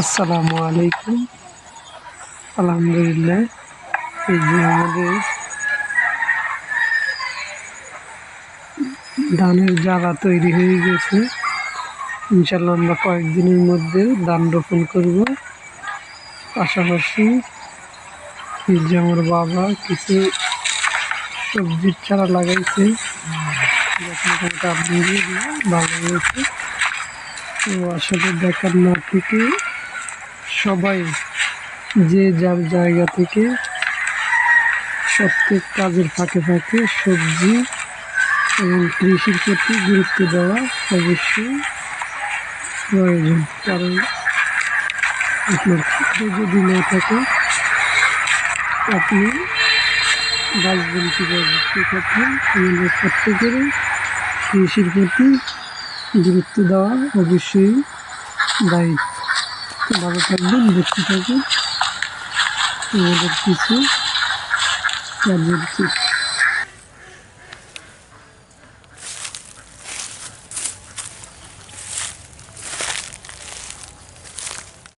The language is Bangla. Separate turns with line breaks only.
আসসালামু আলাইকুম। আলহামদুলিল্লাহ, এই যে আমাদের ধানের জ্বালা তৈরি হয়ে গেছে। ইনশাল্লাহ আমরা কয়েকদিনের মধ্যে ধান রোপণ করব। পাশাপাশি যে আমার বাবা কিছু সবজির চারা লাগাইছে। ভালো হয়েছে। তো আসলে দেখার না থেকে সবাই যে যার জায়গা থেকে প্রত্যেক কাজের ফাঁকে ফাঁকে সবজি এবং কৃষির প্রতি গুরুত্ব দেওয়া অবশ্যই প্রয়োজন। কারণ আপনার খাদ্য যদি না থাকে, আপনি বাঁচবেন কীভাবে সেক্ষেত্রে প্রত্যেকেরই কৃষির প্রতি গুরুত্ব দেওয়া অবশ্যই দায়িত্ব। ভালো থাকবেন দেখতে থাকবেন। আমাদের কিছু কাজের চিত্র